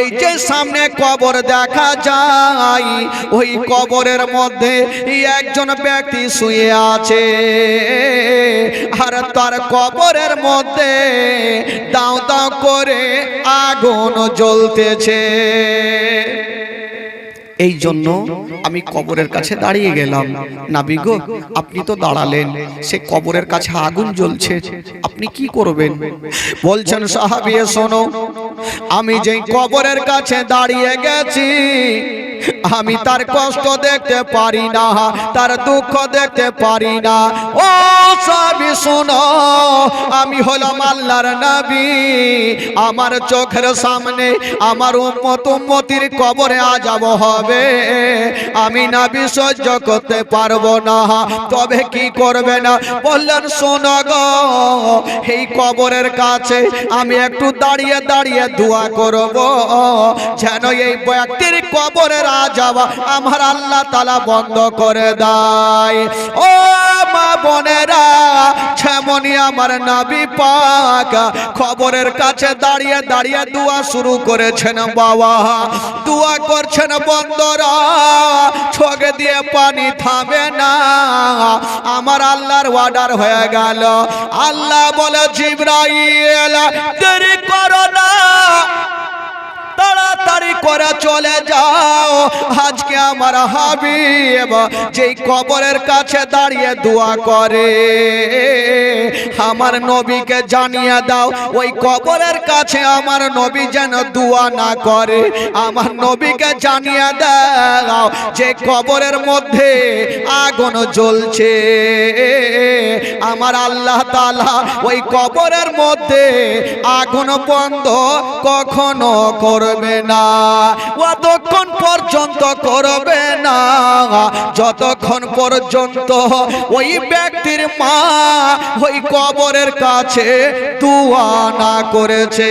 এই যে সামনে কবর দেখা যায়, ওই কবরের মধ্যে একজন ব্যক্তি শুয়ে আছে। আর তার কবরের মধ্যে দাও দাও করে আগুন জ্বলতেছে। এই জন্য আমি কবরের কাছে দাঁড়িয়ে গেলাম। নাবি গো, আপনি তো দাঁড়ালেন, সে কবরের কাছে আগুন জ্বলছে, আপনি কি করবেন? বলছেন সাহাবিয়ে শোনো, আমি যেই কবরের কাছে দাঁড়িয়ে গেছি আমি তার কষ্ট দেখতে পারি না তার দুঃখ দেখতে পারি না। ও সবই শোনো আমি হলাম আল্লাহর নবী। আমার চোখের সামনে আমার উম্মত উম্মতির কবরে আজাব হবে। আমি নবী সহ্য করতে পারব না। তবে কি করবে না? বললেন শোনো গো এই কবরের কাছে আমি একটু দাঁড়িয়ে দাঁড়িয়ে দোয়া করব। যেন এই ব্যক্তির কবরের আজাব আমার আল্লাহ তালা বন্ধ করে দেয়। ও মা বোনেরা, যেমনই আমার নাবি পাক খবরের কাছে দাঁড়িয়ে দাঁড়িয়ে দোয়া শুরু করেছেন বাবা। দোয়া করছেন বন্দরা ছগে দিয়ে পানি থামে না। আমার আল্লাহর অর্ডার হয়ে গেল। আল্লাহ বলে, জিব্রাইল, দেরি করো না। তাড়াতাড়ি করে চলে যাও। আজকে আমার হাবিব যেই কবরের কাছে দাঁড়িয়ে দোয়া করে, আমার নবীকে জানিয়ে দাও, ওই কবরের কাছে আমার নবী যেন দোয়া না করে। আমার নবীকে জানিয়ে দাও যে কবরের মধ্যে আগুন জ্বলছে। আমার আল্লাহ তালা ওই কবরের মধ্যে আগুন বন্ধ কখনো করবে না অতক্ষণ পর্যন্ত করবে না যতক্ষণ পর্যন্ত ওই ব্যক্তির মা ওই কবরের কাছে তুয়া না করেছে।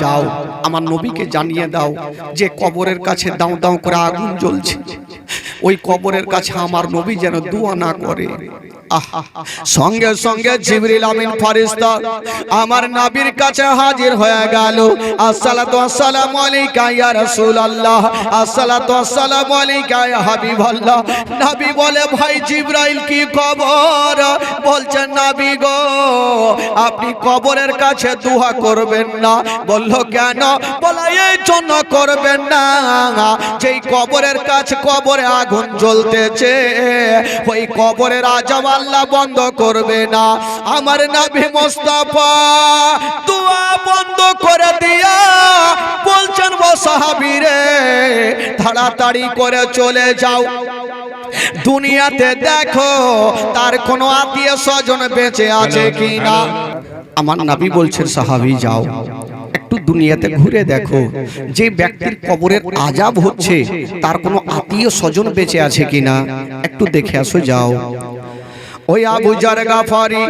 যাও আমার নবীকে জানিয়ে দাও যে কবরের কাছে দাও দাও করে আগুন জ্বলছে। ওই কবরের কাছে আমার নবী যেন দুয়া না করে। সঙ্গে সঙ্গে জিবরিল আমিন ফারিস্তা আমার নবীর কাছে হাজির হয়ে গেল। আসসালাতু আসসালামু আলাইকা ইয়া রাসূলুল্লাহ। আসসালাতু আসসালামু আলাইকা ইয়া হাবিবাল্লাহ। নবী বলে, ভাই জিবরাইল, কি খবর? বলছেন, নবী গো, আপনি কবরের কাছে দুহা করবেন না। বলল, কেন? বলা, এই জন্য করবেন না। যেই কবরের কাছে কবরে আগুন জ্বলতেছে, ওই কবরের আজাব আল্লাহ বন্ধ করবে না। আমার নাভি মোস্তাফা, দুয়া বন্ধ করে দিয়া বলছেন, ও সাহাবিরে, তাড়াতাড়ি করে চলে যাও। দুনিয়াতে দেখো, তার কোনো আত্মীয় স্বজন বেঁচে আছে কি না আমার নাবি বলছেন, সাহাবি, যাও। একটু দুনিয়াতে ঘুরে দেখো। যে ব্যক্তির কবরের আজাব হচ্ছে, তার কোনো আত্মীয় স্বজন বেঁচে আছে কিনা? একটু দেখে আসো, যাও। ওই আবু জার গাফারি,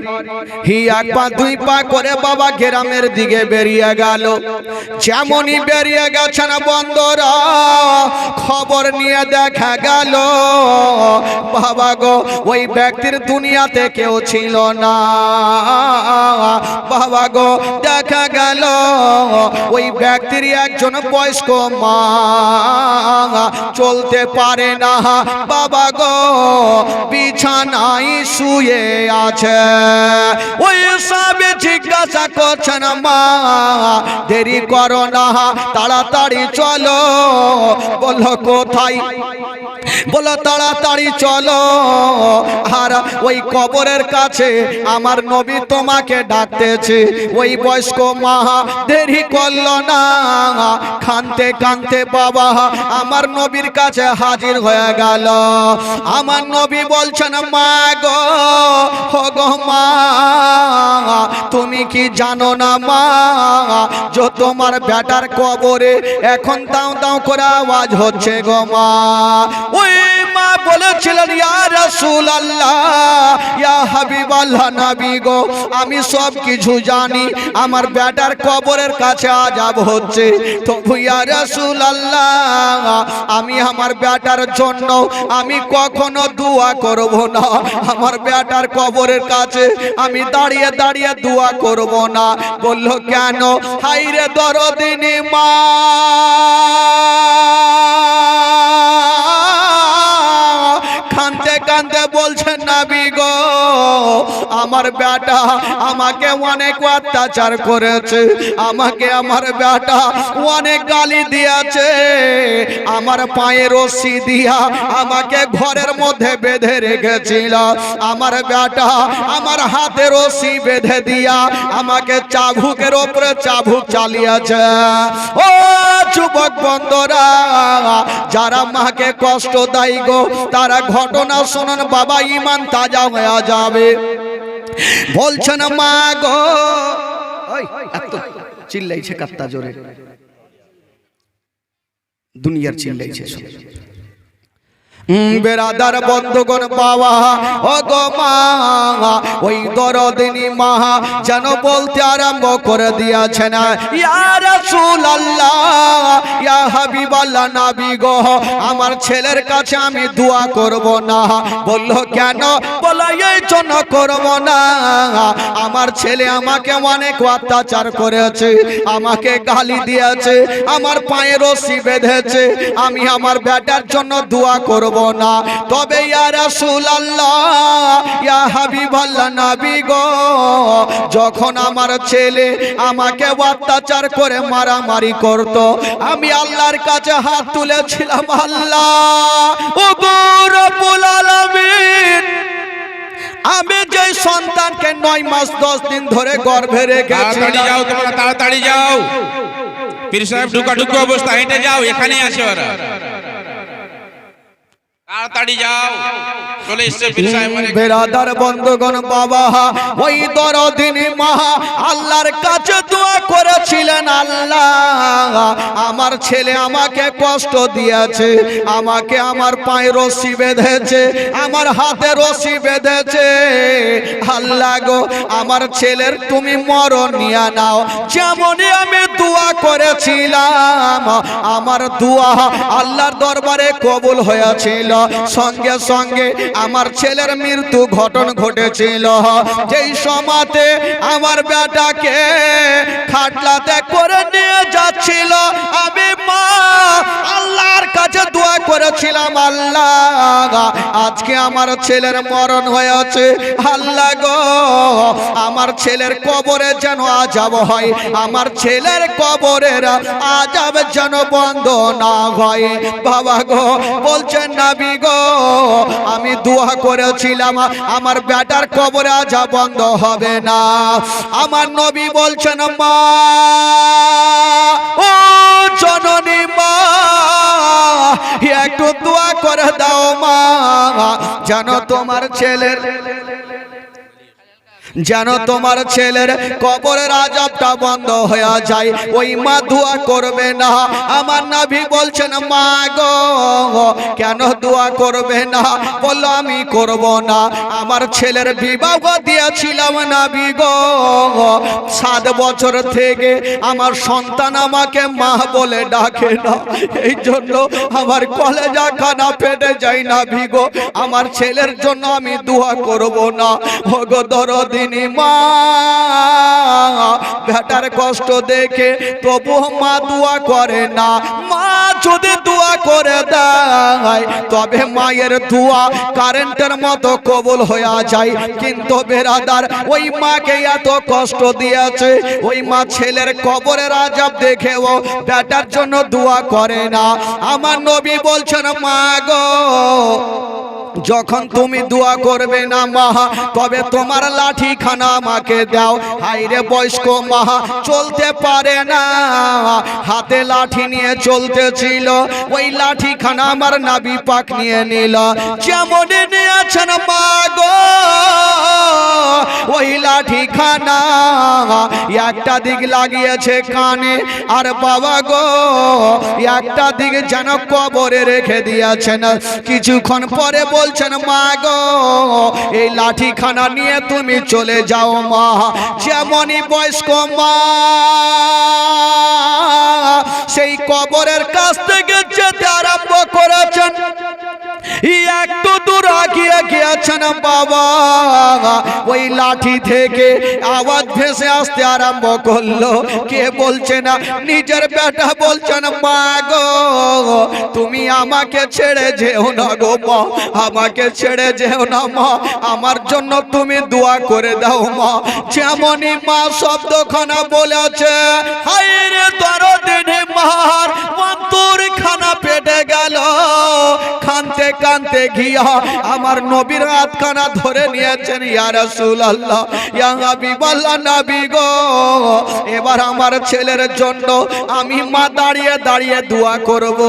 হি এক পা দুই পা করে বাবা গ্রামের দিকে বেরিয়ে গেল। যেমনই বেরিয়ে গেছেন বন্দরা খবর নিয়ে দেখা গেল। বাবা গো, ওই ব্যক্তির দুনিয়াতে কেউ ছিল না। বাবা গো, দেখা গেল, ওই ব্যক্তির একজন বয়স্ক মা চলতে পারে না। বাবা গো, বিছানায় শুয়ে আছে। ওই সব জিজ্ঞাসা করছেন, মা, দেরি করো না, তাড়াতাড়ি চলো। বলল, কোথায়? বলো তাড়াতাড়ি চলো। আর ওই কবরের কাছে আমার নবী তোমাকে ডাকতেছে। ওই বয়স্ক মা, দেরি করল না, কানতে কানতে বাবা, আমার নবীর কাছে হাজির হয়ে গেল। আমার নবী বলছেন, মা গো, হো গো মা তুমি কি জানো না মা? যে তোমার ব্যাটার কবরে এখন দাও দাও করে আওয়াজ হচ্ছে গো মা। ওই বলেছিলেন, ইয়া রাসূল আল্লাহ ইয়া হাবিব আল্লাহ নবী গো, আমি সব কিছু জানি, আমার বেটার কবরের কাছে আজাব হচ্ছে। তবু ইয়া রাসূল আল্লাহ আমি আমার বেটার জন্য, আমি কখনো দোয়া করব না। আমার বেটার কবরের কাছে আমি দাঁড়িয়ে দাঁড়িয়ে দোয়া করব না। বলল, কেন? হাইরে দরদিনী মা! কানতে বলছেন, নাবি গো, আমার বেটা আমাকে অনেক অত্যাচার করেছে। আমাকে আমার বেটা অনেক গালি দিয়েছে। আমার পায়ে রশি দিয়া আমাকে ঘরের মধ্যে বেঁধে রেখেছিল। আমার বেটা আমার হাতে রশি বেঁধে দিয়া আমাকে চাবুকের ওপরে চাবুক চালিয়েছে। ও যুবক বন্ধরা, যারা মাকে কষ্ট দেয় গো, তারা ঘটনা শোনান, বাবা ইমান তাজা হয়ে যাবে। বলছেন, মা গো চিল্লাইছে কাত্তা জোরে। দুনিয়ার চিল্লাইছে বেরাদার বন্ধুগণ বাবা ও গো মা, ওই দরদিনী মা যেন বলতে আরম্ভ করে দিয়েছে না রাসূলুল্লাহ হাবিবাল্লাহ নবী গো, আমার ছেলের কাছে আমি দোয়া করব না। বলল, কেন? বলো এই জন্য করব না। আমার ছেলে আমাকে অনেক অত্যাচার করেছে, আমাকে গালি দিয়েছে, আমার পায়ে রশি বেঁধেছে, আমি আমার বেটার জন্য দোয়া করব না। তবে গো, যখন আমার ছেলে আমাকে অত্যাচার করে মারামারি করত, আমি আল্লাহর কাছে হাত তুলেছিলাম, আল্লাহ। ও গো রব্বুল আলামিন, আমি যে সন্তানকে নয় মাস, দশ দিন ধরে গর্ভে রেখেছি। যাও তোমরা, তাড়াতাড়ি যাও। পীর সাহেব ঢুকা ঢুকু অবস্থা হেঁটে যাও, এখানেই আছে ওরা। তাড়াতাড়ি যাও। চলে এসছে পীর সাহেব বেরাদার বন্ধগণ বাবা ওই দরদিনী মা আল্লাহর কাছে দোয়া করেছিলেন আল্লাহ আমার ছেলে আমাকে কষ্ট দিয়েছে আমাকে আমার পায়ে রশি বেঁধেছে আমার হাতে রশি বেঁধেছে। আল্লাহ গো আমার ছেলের তুমি মরণ নিয়ে নাও। যেমনই আমি করেছিলাম। আমার দোয়া আল্লাহর দরবারে কবুল হয়েছিল। সঙ্গে সঙ্গে আমার ছেলের মৃত্যু ঘটন ঘটেছিল। যেই সমাতে আমার বেটাকে খাটলাতে করে নিয়ে যাচ্ছিল, আমি মা, আল্লাহর কাছে দোয়া করেছিলাম, আল্লাহ, আজকে আমার ছেলের মরণ হয়েছে। আল্লাহ গো, আমার ছেলের কবরে যেন আজাব হয়, আমার ছেলের কবরের আজাব যেন বন্ধ না হয়। বাবা গো, বলছেন নাবি গো, আমি দোয়া করেছিলাম, আমার বেটার কবরে আজাব বন্ধ হবে না। আমার নবী বলছেন, মা, ও জননী মা, একটু দোয়া করে দাও মা, যেন তোমার ছেলের যেন তোমার ছেলের কবরের আজাবটা বন্ধ হয়ে যায়। ওই মা দোয়া করবে না। আমার নাভি বলছেন মা গো কেন দোয়া করবে না? বলল আমি করব না। আমার ছেলের বিবাহ দিয়েছিলাম নাভি গো। সাত বছর থেকে আমার সন্তান আমাকে মা বলে ডাকে না। এই জন্য আমার কলেজা খানা ফেটে যায় না ভিগো আমার ছেলের জন্য আমি দোয়া করব না। ওগো দরদিনী মা। বেটার কষ্ট দেখে তবু মা দোয়া করে না। মা যদি দোয়া করে দেয়, তবে মায়ের দোয়া কারেন্টের মতো কবুল হয়ে যায়। কিন্তু বেরাদার, ওই মাকে এত কষ্ট দিয়েছে। ওই মা ছেলের কবরের আজাব দেখেও বেটার জন্য দোয়া করে না। আমার নবী বলছেন, মা গো যখন তুমি দোয়া করবে না মাহা তবে তোমার লাঠি খানা আমাকে দাও। হাইরে বয়স্ক মাহা চলতে পারে না। হাতে লাঠি নিয়ে চলতেছিল, ওই লাঠি খানা আমার নাবি পাক নিয়ে নিল। যেমন দিয়েছেন মা গো। ওই লাঠি খানা একটা দিক লাগিয়েছে কানে, আর বাবা গো, একটা দিক যেন কবরে রেখে দিয়েছেন। কিছুক্ষণ পরে বলছেন, মা গো, এই লাঠি খানা নিয়ে তুমি চলে যাও, মা। যেমনই বয়স্ক মা, সেই কবরের কাছ থেকে যেতে আরম্ভ করেছেন। একটু আগিয়ে গিয়েছেন বাবা। ওই লাঠি থেকে আওয়াজ ভেসে আসতে আরম্ভ করল। কে বলছে না? নিজের বেটা বলছেন, মা গো, তুমি আমাকে ছেড়ে যেও না গো মা, আমাকে ছেড়ে যেও না মা, আমার জন্য তুমি দোয়া করে দাও মা। যেমনই মা শব্দখানা বলেছে, হায় রে দরদিনে মার অন্তর খানা পেটে গেল। খানতে কানতে গিয়া আমার নবীর হাতখানা ধরে নিয়েছেন, ইয়া রাসূলুল্লাহ, ইয়া হাবিবাল্লাহ নবী গো। এবার আমার ছেলের জন্য আমি মা দাঁড়িয়ে দাঁড়িয়ে দোয়া করব।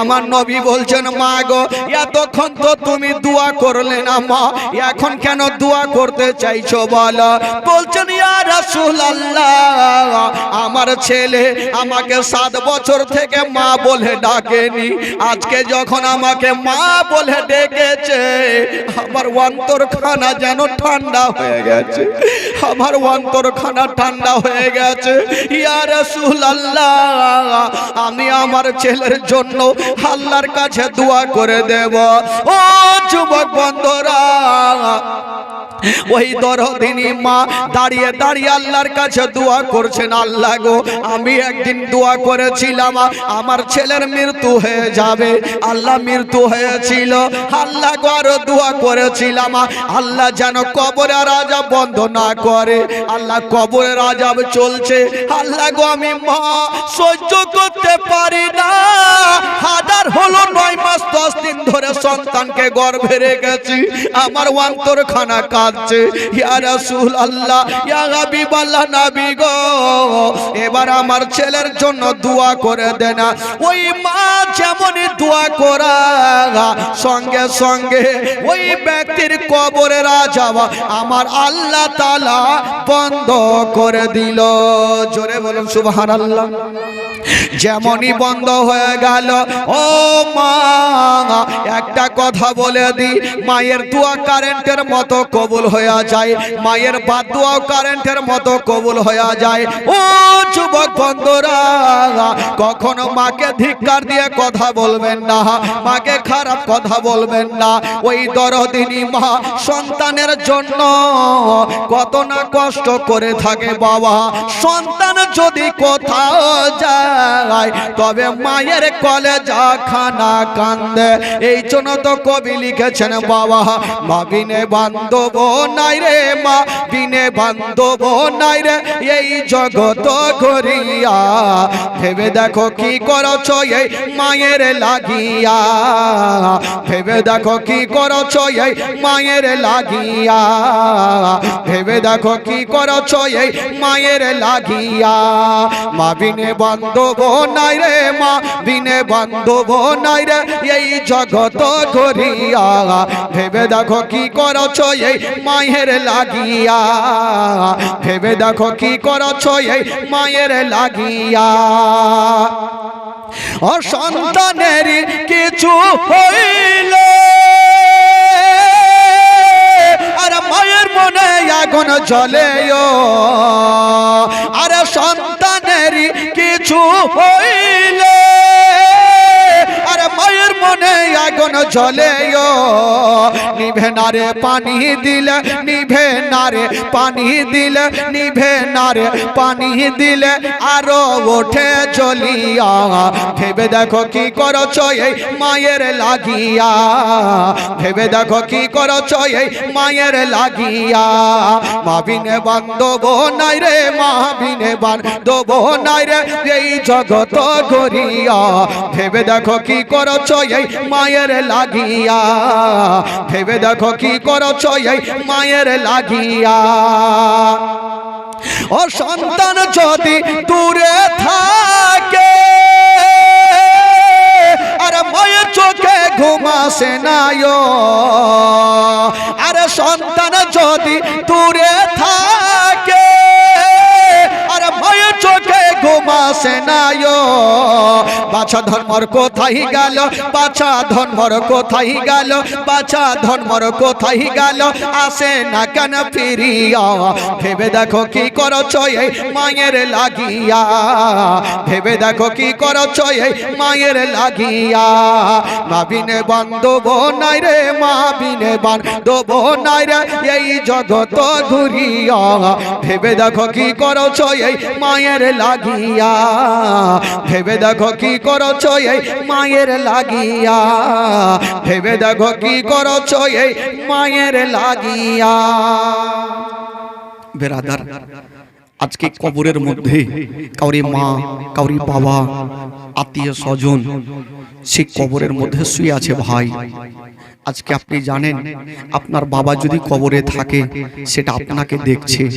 আমার নবী বলছেন, মা গো, এতক্ষণ তো তুমি দোয়া করলে না মা, এখন কেন দোয়া করতে চাইছো বলো? বলছেন, ইয়া রাসূলুল্লাহ, আমার ছেলে আমাকে সাত বছর থেকে মা বলে ডাকেনি। আজকে যখন আমাকে মা বলে ডেকেছে, আমার অন্তরখানা যেন ঠান্ডা হয়ে গেছে। আমার অন্তরখানা ঠান্ডা হয়ে গেছে। ইয়ার রাসূলুল্লাহ, আমি আমার ছেলের জন্য আল্লাহর কাছে দোয়া করে দেব। ও যুবক বন্ধুরা ওই দরদিনী মা দাঁড়িয়ে দাঁড়িয়ে আল্লাহর কাছে দোয়া করছেন, আল্লাহ গো, আমি একদিন দোয়া করেছিলাম, আমার ছেলের মৃত্যু হয়ে যাবে, আল্লাহ মৃত্যু হয়েছিল, আল্লাহ গো, আরও দোয়া করেছিলাম, আল্লাহ যেন কবরে রাজা বন্ধ না করে, আল্লাহ কবরে রাজাব চলছে, আল্লাহ গো, আমি মা সহ্য করতে পারি না হাজার হলো নয় মাস দশ দিন ধরে সন্তানকে গর্ভে রেখেছি, আমার অন্তর খানা কাঁদছে ইয়া রাসূল আল্লাহ ইয়া হাবিব আল্লাহ নবী গো। এবার আমার ছেলের জন্য দোয়া করে দেন ওই মা যেমনই দোয়া করা সঙ্গে সঙ্গে ওই ব্যক্তির কবরে যাওয়া আমার আল্লাহ তালা বন্ধ করে দিল। জোরে বলুন, সুবহানাল্লাহ। যেমনই বন্ধ হয়ে গেল, ও মা, একটা কথা বলে দি, মায়ের দোয়া কারেন্টের মতো কবুল হয়ে যায়, মায়ের বাদ দোয়াও কারেন্টের মতো কবুল হয়ে যায়। ও যুবক বন্ধুরা, কখনো মাকে ধিক্কার দিয়ে কথা বলবেন না, মাকে খারাপ কথা বলবেন না। ওই দরদিনী মা সন্তানের জন্য কত না কষ্ট করে থাকে বাবা। সন্তান যদি কোথাও যায় তবে মায়ের কলে যা খানা কান্দে। এই জন্য তো কবি লিখেছেন, বাবা মা বিনে বান্ধব নাই রে মা, বিনে বান্ধব নাই রে, এই জগত করিয়া ভেবে দেখো কি করছ এই মায়ের লাগিয়া। ভেবে দেখো কি করছ এই মায়ের লাগিয়া। ভেবে দেখো কি করছ এই মায়ের লাগিয়া। মা বিনে বান্ধব নাই রে মা, বিনে বান্ধব রে, এই জগত ভেবে দেখো কি করছ এই মায়ের লাগিয়া। ভেবে দেখো কি করছ এই মায়ের লাগিয়া। ও সন্তানের কিছু হইল। আর মায়ের মনে আগুন জ্বলে আর সন্তানের কিছু হইল আগুন জ্বলে নিভে নারে পানি দিলে, নিভে নারে পানি দিলে, নিভে নারে পানি দিলে আরও ওঠে জ্বলিয়া। ভেবে দেখো কি করছ এই মায়ের লাগিয়া। ভেবে দেখো কি করছ এই মায়ের লাগিয়া। মাবিনে বান্ধব নাই রে, মাবিনে বান্ধব নাই রে, এই জগত গরিয়া ভেবে দেখো কি করছ এই মায়ের লাগিয়া। ভেবে দেখো কি করছ এই মায়ের লাগিয়া। ও সন্তান যদি দূরে থাকে, আর মায়ের চোখে ঘুমাসে না সন্তান যদি দূরে ঘুমাসে নাইও বাছা ধর্মর কোথায় গেল? বাছা ধর্মর কোথায় গেল? বাছা ধর্মর কোথায় গেল? আসে না কেন ফিরিয়া? ভেবে দেখো কি করছ এই মায়ের লাগিয়া? ভেবে দেখো কি করছ এই মায়ের লাগিয়া? মা বিনে বান্ধব নাই রে মা বিনে বান্ধব নাই রে, এই জগত ঘুরিয়া। ভেবে দেখো কি করছ এই মায়ের লাগিয়া? ভেবে দেখো কি করছ এই মায়ের লাগিয়া? ভেবে দেখো কি করছ এই মায়ের লাগিয়া? বেরাদার, আজকে কবরের মধ্যে কাউরি মা, কাউরি বাবা, আত্মীয় স্বজন সে কবরের মধ্যে শুয়ে আছে ভাই। আজকে আপনি জানেন, আপনার বাবা যদি কবরে থাকে, সেটা আপনাকে দেখছে।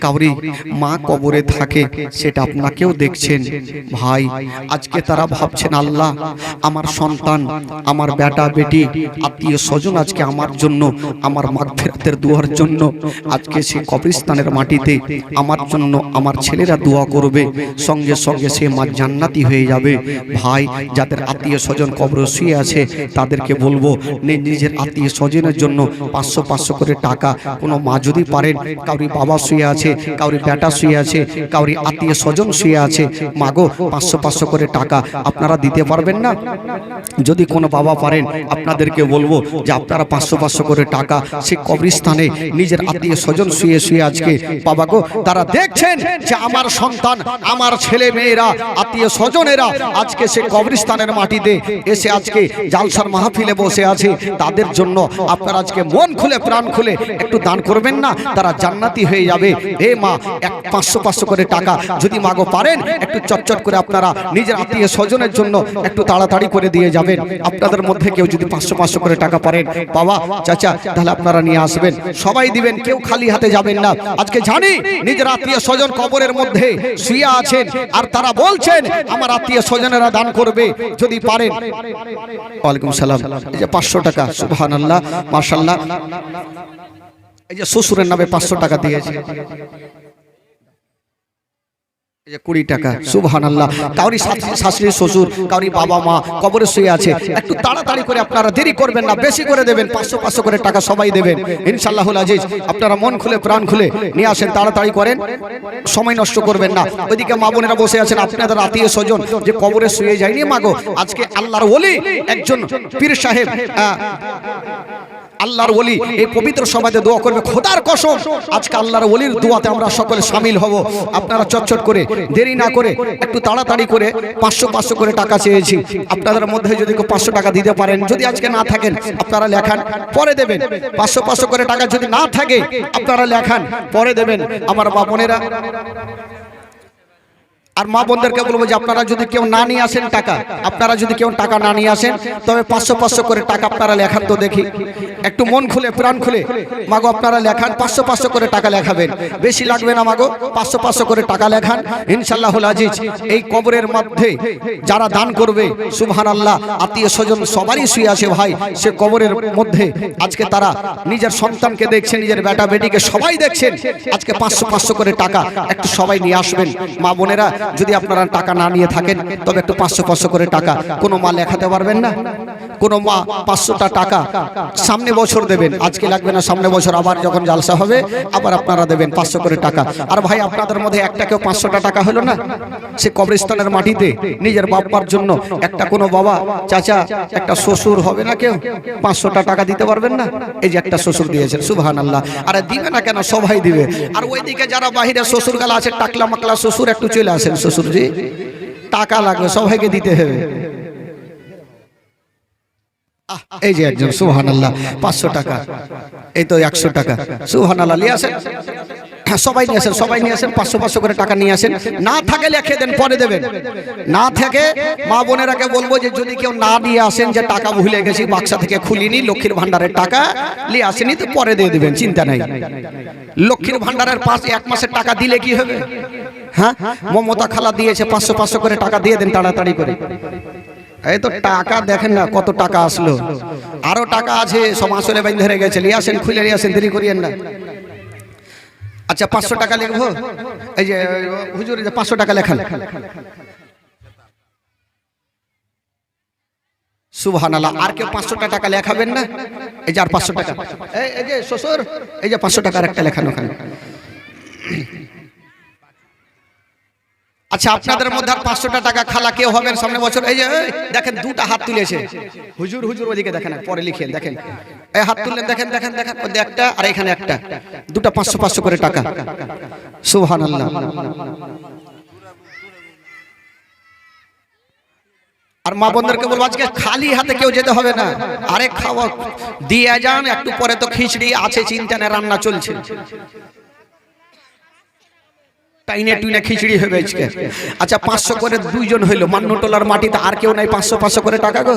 কাউরি মা কবরে থাকে, সেটা আপনাকেও দেখছেন। ভাই, আজকে তারা ভাবছেন, আল্লাহ, আমার সন্তান, আমার বেটা, বেটি, আত্মীয় স্বজন আজকে আমার জন্য, আমার মাগফিরাতের দুয়ার জন্য, আজকে সে কবরস্থানের মাটিতে আমার জন্য আমার ছেলেরা দোয়া করবে, সঙ্গে সঙ্গে সে মা জান্নাতি হয়ে যাবে। ভাই, যাদের আত্মীয় স্বজন কবর শুয়ে আছে, তাদেরকে বলব, নি- নিজের আত্মীয় স্বজনের জন্য পাঁচশো পাঁচশো করে টাকা। কোনো মা যদি পারেন, কাউরি বাবা শুয়ে আছে, কাউরি বেটা শুয়ে আছে, কাউরি আত্মীয় স্বজন শুয়ে আছে, মাগো, পাঁচশো পাঁচশো করে টাকা আপনারা দিতে পারবেন না? যদি কোনো বাবা পারেন, আপনাদেরকে বলব যে আপনারা পাঁচশো পাঁচশো করে টাকা সে কবরস্থানে নিজের আত্মীয় স্বজন শুয়ে শুয়ে আজকে বাবা গো, তারা দেখছেন যে আমার সন্তান, আমার ছেলে মেয়েরা, আত্মীয় স্বজনেরা আজকে সে কবরস্থানের মাটিতে এসে আজকে জালসার মাহফিলে বসে আছে। তাদের জন্য আপনারা আজকে মন খুলে, প্রাণ খুলে একটু দান করবেন না? তারা জান্নাতি হয়ে যাবে। হে মা, এক পাঁচশো পাঁচশো করে টাকা যদি মাগো পারেন, একটু চটচট করে আপনারা নিজের আত্মীয় স্বজনের জন্য একটু তাড়াতাড়ি করে দিয়ে যাবেন। আপনাদের মধ্যে কেউ যদি পাঁচশো পাঁচশো করে টাকা পারেন, বাবা, চাচা, তাহলে আপনারা নিয়ে আসবেন। সবাই দিবেন, কেউ খালি হাতে যাবেন না। আজকে জানি নিজের আত্মীয় স্বজন কবরের মধ্যে শুয়ে আছেন, আর তারা বলছেন, আমার আত্মীয় স্বজনেরা দান করবে, যদি পারেন। ওয়ালাইকুম সালাম। এই যে পাঁচশো টাকা সুবহান আল্লাহ মার্শাল্লাহ এই যে শ্বশুরের নামে পাঁচশো টাকা দিয়েছে। কুড়ি টাকা। সুবহান আল্লাহ কাউরি শাশুড়ি- শ্বশুর কাউরি বাবা মা কবরে শুয়ে আছে। একটু তাড়াতাড়ি করে আপনারা দেরি করবেন না বেশি করে দেবেন পাঁচশো পাঁচশো করে টাকা সবাই দেবেন। ইনশাল্লাহ আজিজ আপনারা মন খুলে প্রাণ খুলে নিয়ে আসেন তাড়াতাড়ি করেন। সময় নষ্ট করবেন না। ওইদিকে মা বোনেরা বসে আছেন আপনাদের আত্মীয় স্বজন যে কবরে শুয়ে যায়নি মাগো আজকে আল্লাহর ওলি একজন পীর সাহেব আল্লাহর ওলি এই পবিত্র সমাজে দোয়া করবে খোদার কসম। আজকে আল্লাহর ওলির দোয়াতে আমরা সকলে সামিল হব। আপনারা চটচট করে দেরি না করে একটু তাড়াতাড়ি করে পাঁচশো পাঁচশো করে টাকা চেয়েছি। আপনাদের মধ্যে যদি কেউ পাঁচশো টাকা দিতে পারেন যদি আজকে না থাকেন আপনারা লেখান পরে দেবেন। পাঁচশো পাঁচশো করে টাকা যদি না থাকে আপনারা লেখান পরে দেবেন। আমার বাপনেরা আর মা বোনদেরকে বলব যে আপনারা যদি কেউ না নিয়ে আসেন টাকা, আপনারা যদি কেউ টাকা না নিয়ে আসেন, তবে পাঁচশো পাঁচশো করে টাকা আপনারা লেখান তো দেখি। একটু মন খুলে, প্রাণ খুলে, মাগো আপনারা লেখান, পাঁচশো পাঁচশো করে টাকা লেখাবেন। বেশি লাগবে না মাগো, পাঁচশো পাঁচশো করে টাকা লেখান। ইনশাল্লাহ আজিজ, এই কবরের মধ্যে যারা দান করবে সুবহান আল্লাহ আত্মীয় স্বজন সবারই শুয়ে আছে ভাই, সে কবরের মধ্যে আজকে তারা নিজের সন্তানকে দেখছেন নিজের বেটা বেটিকে সবাই দেখছেন। আজকে পাঁচশো পাঁচশো করে টাকা একটু সবাই নিয়ে আসবেন। মা বোনেরা যদি আপনারা টাকা না নিয়ে থাকেন, তবে একটু পাঁচশো পাঁচশো করে টাকা কোনো মাল লেখাতে পারবেন না? কোনো মা পাঁচশোটা টাকা সামনে বছর দেবেন, আজকে লাগবে না, সামনে বছর আবার যখন জালসা হবে, আবার আপনারা দেবেন পাঁচশো করে টাকা। আর ভাই, আপনাদের মধ্যে একটা কেউ পাঁচশোটা টাকা হলো না? সে কবরস্থানের মাটিতে নিজের বাপ্পার জন্য একটা কোনো বাবা, চাচা, একটা শ্বশুর হবে না কেউ? পাঁচশোটা টাকা দিতে পারবেন না? এই যে একটা শ্বশুর দিয়েছেন সুবহান আল্লাহ আরে দিবে না কেন? সবাই দিবে। আর ওইদিকে যারা বাহিরে শ্বশুর গালা আছে টাকলা মাকলা শ্বশুর, একটু চলে আসেন শ্বশুরজি। টাকা লাগবে, সবাইকে দিতে হবে। এই যে একজন সুহান আল্লাহ পাঁচশো টাকা। এই তো একশো টাকা। সুহান আল্লাহ নিয়ে আসেন। সবাই নিয়ে আসেন, সবাই নিয়ে আসেন, পাঁচশো পাঁচশো করে টাকা নিয়ে আসেন। না থাকে লেখে দেন, পরে দেবেন। না থাকে, মা বোনেরাকে বলব যে, যদি কেউ না নিয়ে আসেন যে, টাকা ভুলে গেছি, বাক্সা থেকে খুলিনি, লক্ষ্মীর ভান্ডারের টাকা নিয়ে আসেনি, তো পরে দিয়ে দেবেন, চিন্তা নাই। লক্ষ্মীর ভান্ডারের পাঁচ, এক মাসের টাকা দিলে কি হবে? হ্যাঁ? মমতা খালা দিয়েছে, পাঁচশো পাঁচশো করে টাকা দিয়ে দেন, তাড়াতাড়ি করে। এই তো টাকা দেখেন না কত টাকা আসলো। আরও টাকা আছে আসলে বাইন ধরে গেছে। লিয়ে আসেন খুলে নিয়ে আসেন দেরি করিয়েন না। আচ্ছা পাঁচশো টাকা লিখব এই যে হুজুর এই যে পাঁচশো টাকা লেখান। সুবহান আল্লাহ আর কেউ পাঁচশো টাকা লেখাবেন না? এই যে আর পাঁচশো টাকা। এই যে শ্বশুর এই যে পাঁচশো টাকার একটা লেখানো ওখানে। আচ্ছা আপনাদের মধ্যে আর পাঁচশোটা টাকা খালা কেউ হবেন সামনে বছর? এই যে দেখেন দুটা হাত তুলেছে। হুজুর হুজুর ওদিকে দেখেন পরে লিখেন দেখেন এই হাত তুললেন দেখেন দেখেন দেখেন একটা আর এখানে একটা। দুটা পাঁচশো পাঁচশো করে টাকা। সুহান আল্লাহ আর মা বোনদেরকে বলব আজকে খালি হাতে কেউ যেতে হবে না। আরে খাওয়া দিয়ে যান একটু পরে তো খিচড়ি আছে চিন্তা না রান্না চলছে। টাইনে টুইনে খিচড়ি হবে আজকে আচ্ছা পাঁচশো করে দুইজন হইল মান্যটোলার মাটিতে আর কেউ নাই পাঁচশো পাঁচশো করে টাকা গো।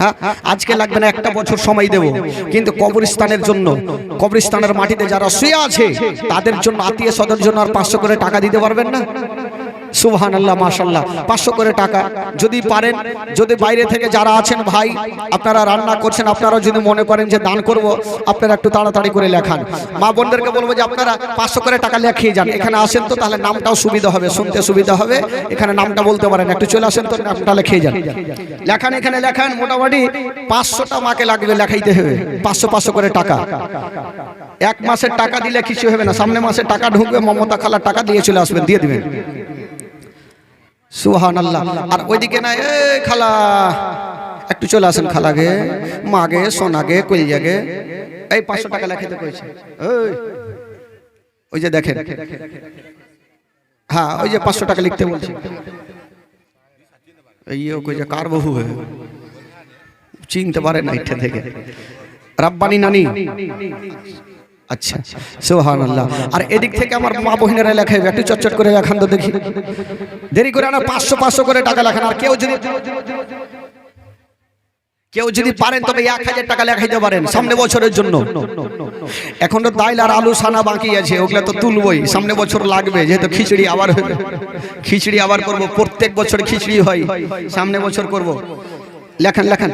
হ্যাঁ আজকে লাগবে না একটা বছর সময় দেব। কিন্তু কবরস্থানের জন্য কবরস্থানের মাটিতে যারা শুয়ে আছে তাদের জন্য আত্মীয় স্বদের জন্য আর পাঁচশো করে টাকা দিতে পারবেন না। সুবহান আল্লাহ মাশাল্লাহ পাঁচশো করে টাকা। যদি পারেন, যদি বাইরে থেকে যারা আছেন ভাই, আপনারা রান্না করছেন, আপনারা যদি মনে করেন যে দান করব, আপনারা একটু তাড়াতাড়ি করে লেখান। মা বোনদেরকে বলব যে আপনারা পাঁচশো করে টাকা লেখিয়ে যান। এখানে আসেন তো, তাহলে নামটাও সুবিধা হবে, শুনতে সুবিধা হবে। এখানে নামটা বলতে পারেন, একটু চলে আসেন তো, নামটা লিখিয়ে যান। লেখান, এখানে লেখান, মোটামুটি পাঁচশোটা মাকে লাগবে লেখাইতে হবে। পাঁচশো পাঁচশো করে টাকা। এক মাসের টাকা দিলে কিছু হবে না। সামনে মাসে টাকা ঢুকবে, মমতা খালার টাকা দিয়ে চলে আসবেন, দিয়ে দিবেন। সুহান আল্লাহ আর ওইদিকে না এ খালা, একটু চলে আসেন খালাগে মাগে সোনাগে কইজাগে এই পাঁচশো টাকা লেখাতে কইছে। ওই যে দেখেন। হ্যাঁ ওই যে পাঁচশো টাকা লিখতে বলছে। কই যে কার বহু চিনতে পারে না থেকে রাব্বানি নানি। আচ্ছা সোহান আল্লাহ আর এদিক থেকে আমার মা বহিনেরা লেখাইবে একটু চটচট করে লেখান তো দেখি। দেরি করে না, পাঁচশো পাঁচশো করে টাকা লেখান। আর কেউ যদি কেউ যদি পারেন, তবে এক হাজার টাকা লেখাইতে পারেন, সামনে বছরের জন্য। এখন তো দাইল আর আলু সানা বাকি আছে, ওগুলো তো তুলবই। সামনে বছর লাগবে, যেহেতু খিচড়ি আবার হবে। খিচড়ি আবার করব, প্রত্যেক বছর খিচড়ি হয়। সামনে বছর করব। লেখান লেখান।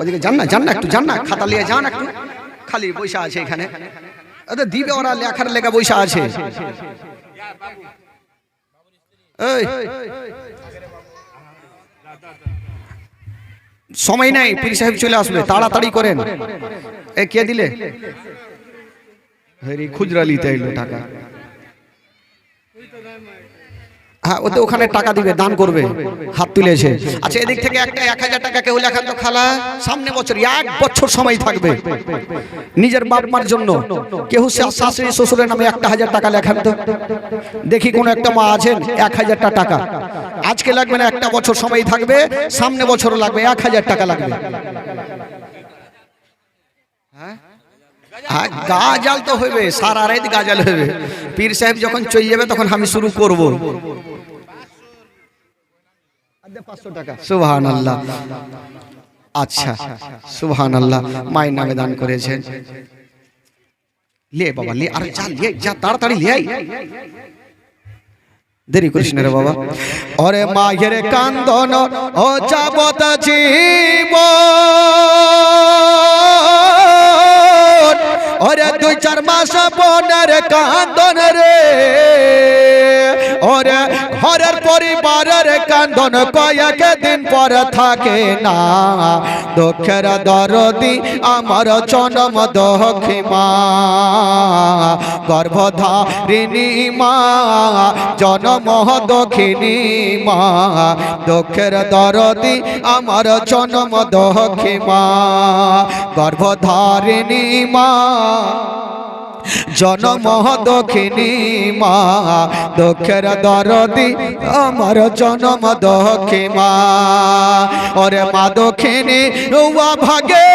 ওদিকে যান না যান না একটু, যান না। খাতা নিয়ে যান একটু। খালি বৈশা আছে এখানে। আরে দিবে ওরা লেখার লেখা বৈশা আছে। সময় নাই পীর সাহেব চলে আসবে তাড়াতাড়ি করেন। এ কে দিলে? হেরি খুচরা লিতে এলো টাকা। হ্যাঁ ওতে ওখানে টাকা দিবে দান করবে হাত তুলেছে আচ্ছা এদিক থেকে একটা এক হাজার টাকা কেউ লেখান তো খালা সামনে বছর এক বছর সময় থাকবে। নিজের বাপ মার জন্য। কেউ শাশুড়ি শ্বশুরের নামে একটা হাজার টাকা লেখান তো। দেখি কোন একটা মা আছেন এক হাজারটা টাকা। আজকে লাগবে না একটা বছর সময় থাকবে সামনে বছর লাগবে এক হাজার টাকা লাগবে। হ্যাঁ? গাজাল তো হইবে সারা রাত গাজাল হইবে। পীর সাহেব যখন চলে যাবে তখন আমি শুরু করব। আচ্ছা আল্লাহ মায়ের নামে দান করেছেন। লে বাবা, লে যা লে, যা, তাড়াতাড়ি দেরি না রে বাবা। ওরে মায়ের কান্দন ও যাবত জীব। ওরে দুই, চার মাস বনের কান্দন রে। ওরে, ঘরের পরিবারের কান্দন কয়েক দিন পর থাকে না। দুঃখের দরদি আমার জনম দক্ষি মা গর্ভধারিণী মা, জনম দক্ষিণী মা। দুঃখের দরদি আমার জনম দক্ষি মা গর্ভধারিণী মা। জনম দক্ষিণী মা দুঃখের দরদি আমার জনম দক্ষী মা। ওরে মা দক্ষিণী উয়া ভাগে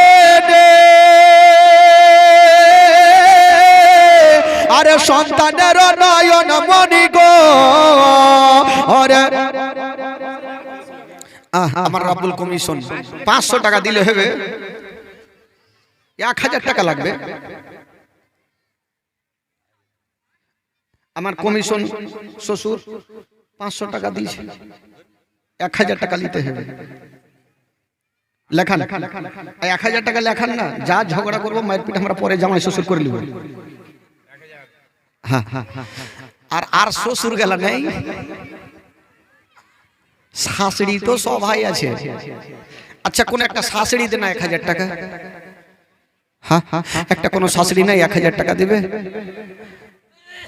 আরে সন্তানের নয়ন মণি গো। ওরে আমার রাব্বুল কমিশন পাঁচশো টাকা দিলে হবে। এক হাজার টাকা লাগবে। আমার কমিশন শ্বশুর পাঁচশো টাকা দিয়েছে। এক হাজার টাকা নিতে হবে। লেখান। এক হাজার টাকা লেখান না যা ঝগড়া করব মায়ের পিঠে আমরা পরে জামাই শ্বশুর করে নিব। হ্যাঁ হ্যাঁ আর আর শ্বশুর গেলা নেই। শাশুড়ি তো সবাই আছে। আচ্ছা কোন একটা শাশুড়ি দে না এক হাজার টাকা। হ্যাঁ হ্যাঁ একটা কোনো শাশুড়ি নাই এক হাজার টাকা দেবে।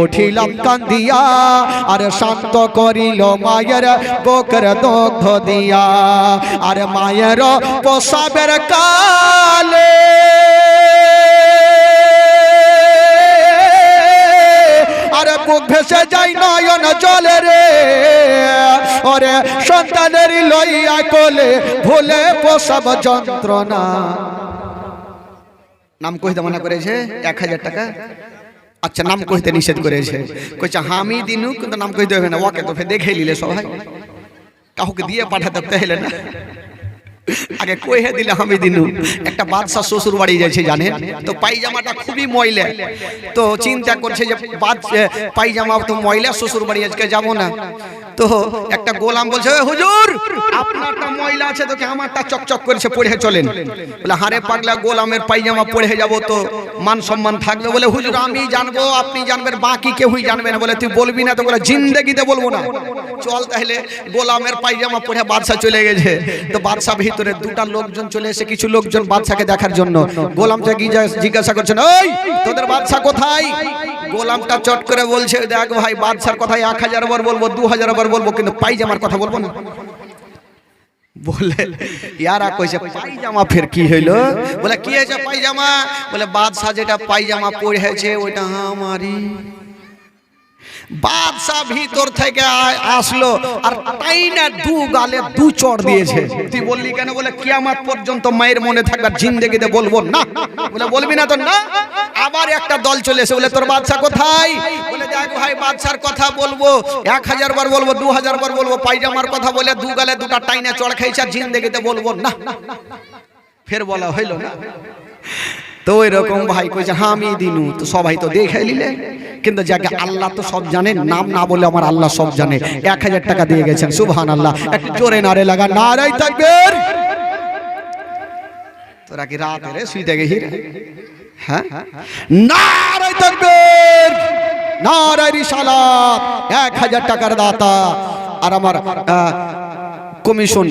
উঠিলাম কান্দিয়া, আর শান্ত করিল মায়ের বকর দগ্ধ দিয়া। আর মায়ের পোষাবের কালে আরে বুক ভেসে যাই নয়ন জলে রে। ওরে সন্তানের লইয়া কোলে ভুলে পোষাব যন্ত্রণা। নাম কহিতে মনে করেছে? এক হাজার টাকা? আচ্ছা নাম কহিতে নিষেধ করেছে কইছে আমি দিনু কিন্তু নাম কহিতে হবে না ওকে তো ফের দেখে নিলে সবাই। কাউকে দিয়ে পাঠাতে তাহলে না। আগে কইহে দিলে আমি দিনু। একটা বাদশাহ শ্বশুর বাড়ি যাচ্ছে জানেন? তো পাইজামাটা খুবই ময়লা। তো চিন্তা করছে যে বাদ পাইজামা তো ময়লা, শ্বশুর বাড়ি আজকে যাব না। তো একটা গোলাম বলছে, "এ, হুজুর, আপনারটা ময়লা আছে তো কি আমারটা চকচক করেছে, পড়ে চলেন। বলে হারে পাগলা গোলামের পাইজামা পড়ে যাব তো, মান সম্মান থাকবে। বলে, হুজুর, আমি জানব, আপনি জানবেন, বাকি কেউই জানবে না। বলে, তুই বলবি না তো? বলে, জিন্দেগিতে বলব না। চল তাহলে গোলামের পায়জামা পরে বাদশা চলে গেছে। তো বাদশা ভিতরে দুটা লোকজন চলে এসে কিছু লোকজন বাদশাকে দেখার জন্য। গোলামটা জিজ্ঞাসা করছেন ওই তোদের বাদশা কোথায়? গোলামটা চট করে বলছে, দেখ ভাই, বাদশার কথায় এক হাজার বার বলব, দু হাজার বার বলব, কিন্তু পায়জামার কথা বলব না। বলে কইছে ফের কি হইল? বলে, কি হয়েছে পায়জামা বলে, বাদশা যেটা পায়জামা পরেছে ওইটা আমারই। বাদশা ভিতর থেকে আসলো আর টাইনা দু গালে দু চড় দিয়েছে। তুই বললি কেন? বলে কিয়ামত পর্যন্ত মায়ের মনে থাকবে জিন্দেগিতে বলব না। বলে বলবি না তো না? আবার একটা দল চলে এসে বলে, তোর বাদশা কোথায়? বলে, দেখ ভাই বাদশার কথা বলব। এক হাজার বার বলব, দু হাজার বার বলব, পায়জামার কথা বলে দু গালে দুটা টাইনা চড় খাইছে আর জিন্দেগিতে বলব না। ফের বলা হইল না। তো ওই রকম ভাই কইছে হ্যাঁ আমি দিনু। তো সবাই তো দেখে নিলে। কিন্তু যাকে আল্লাহ তো সব জানেন নাম না বলে আমার আল্লাহ সব জানে। এক হাজার টাকা দিয়ে গেছেন সুবহান আল্লাহ একটু জোরে নারে লাগা নারাই থাকবেন তোরা কি রাত রে শুইতে গেছি রে? হ্যাঁ? নারাই থাকবেন নারাই রিসালাত এক হাজার টাকার দাতা। আর আমার কমিশন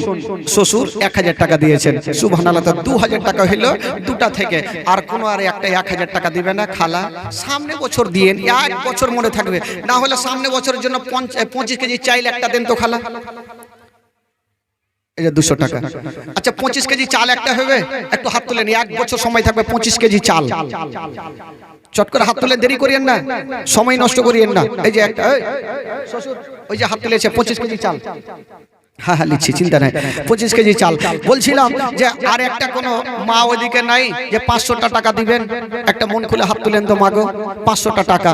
শ্বশুর এক হাজার টাকা দিয়েছেন। সুবহান আল্লাহ দু হাজার টাকা হইল দুটা থেকে। আর কোনো আর একটা এক হাজার টাকা দিবে না, খালা। সামনে বছর দিয়েন, এক বছর মনে থাকবে। না হলে সামনে বছরের জন্য পঁচিশ কেজি চাইলে একটা দেন তো, খালা। এই যে দুশো টাকা। আচ্ছা পঁচিশ কেজি চাল একটা হবে? একটু হাত তুলেন, এক বছর সময় থাকবে পঁচিশ কেজি চাল। চট করে হাত তুলে দেরি করিয়েন না। সময় নষ্ট করিয়েন না। এই যে একটা ওই যে হাত তুলেছে পঁচিশ কেজি চাল। হ্যাঁ হ্যাঁ লিখছি, চিন্তা নাই। পঁচিশ কেজি চাল। বলছিলাম যে আর একটা কোনো মা ওদিকে নাই যে পাঁচশোটা টাকা দিবেন। একটা মন খুলে হাত তুলেন তো মাগো পাঁচশোটা টাকা।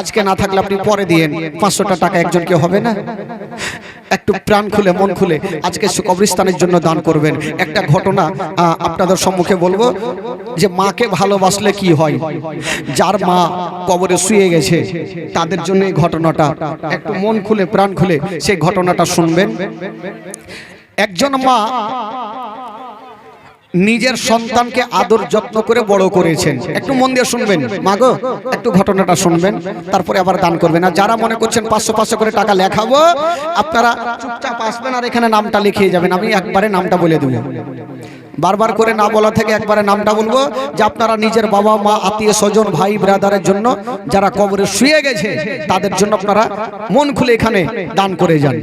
আজকে না থাকলে আপনি পরে দিয়েন। পাঁচশোটা টাকা একজনকে হবে না? একটু প্রাণ খুলে মন খুলে আজকে কবরস্থানের জন্য দান করবেন। একটা ঘটনা আপনাদের সম্মুখে বলব যে মাকে ভালোবাসলে কি হয়? যার মা কবরে শুয়ে গেছে তাদের জন্য এই ঘটনাটা। একটু মন খুলে প্রাণ খুলে সেই ঘটনাটা শুনবেন। একজন মা নিজের সন্তানকে আদর যত্ন করে বড় করেছেন। একটু মন দিয়ে শুনবেন। মাগো একটু ঘটনাটা শুনবেন, তারপরে আবার দান করবেন। আর যারা মনে করছেন পাঁচশো পাঁচশো করে টাকা লেখাবো, আপনারা চুপচাপ আসবেন আর এখানে নামটা লিখিয়ে যাবেন। আমি একবারে নামটা বলে দেবো। বারবার করে না বলা থেকে একবারে নামটা বলব যে আপনারা নিজের বাবা, মা, আত্মীয়, স্বজন, ভাই, ব্রাদারের জন্য যারা কবরে শুয়ে গেছে, তাদের জন্য আপনারা মন খুলে এখানে দান করে যান।